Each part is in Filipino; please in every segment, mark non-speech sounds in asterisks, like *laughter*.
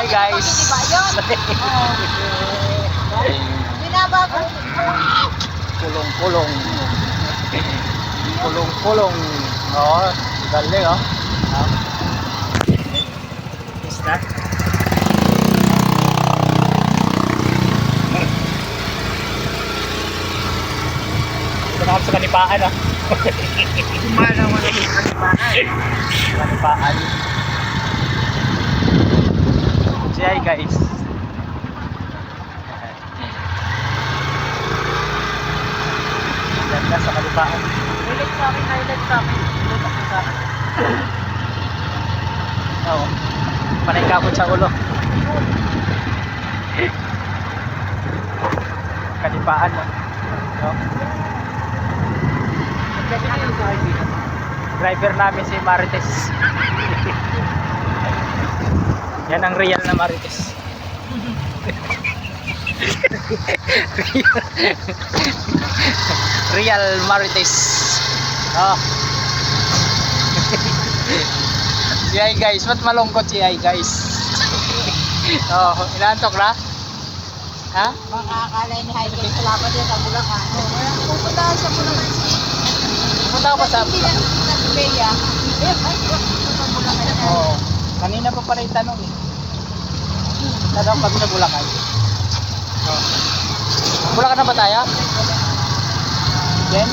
Hi guys. Oo. Binabago. Kulong-kulong. Kulong-kulong. Oo, galing oh. Ah. Isda. Ito na sa kanipaan ah. Kumala mo na yung kanipaan. Kanipaan. Guys. Ganda sa kanipaan. Highlight sa akin, highlight sa akin. Mo sa akin. Oo. Panay kapot sa ulo. Kanipaan no. No? Driver namin si Marites. *laughs* Yan ang real na Marites. *laughs* real Marites. Oh. si Ay guys, ba't malungkot si Ay guys? oh, inaantok na? Ha? Baka akala ni Highlight sa laban din sa Bulacan. Oo, wala. Pupunta sa Bulacan. Punta ka pa sa... Hindi na sa Bea. Eh, ay, Kanina pa pala yung tanong eh. Tanong kami sa Bulacan. Oo. Bulacan na ba tayo? Jen?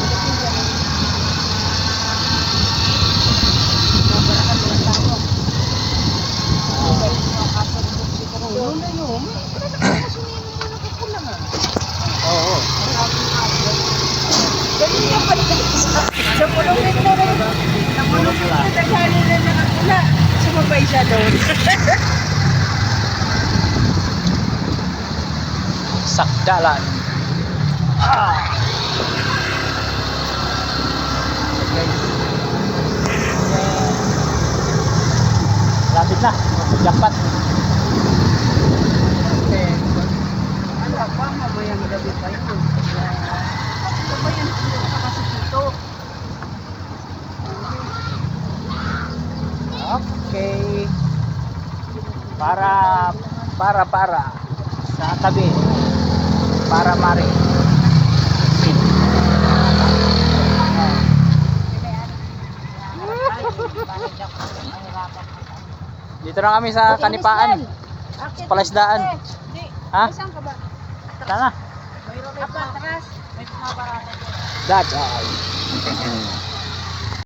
Sa pulungin mo rin. Sa pulungin mo rin. Naghali na nakakula. Sumabay siya doon. Sakdalan. Ah. Lapit na. Jackpot. Ano pa, mamayang gabi pa yun. Ano ba yan? Ano kasi dito? Okay. Para para para sa tabi. Para mari. Dito na kami sa Kanipaan. Palaisdaan. Ha? Saan ka ba? Tara na. Mayroon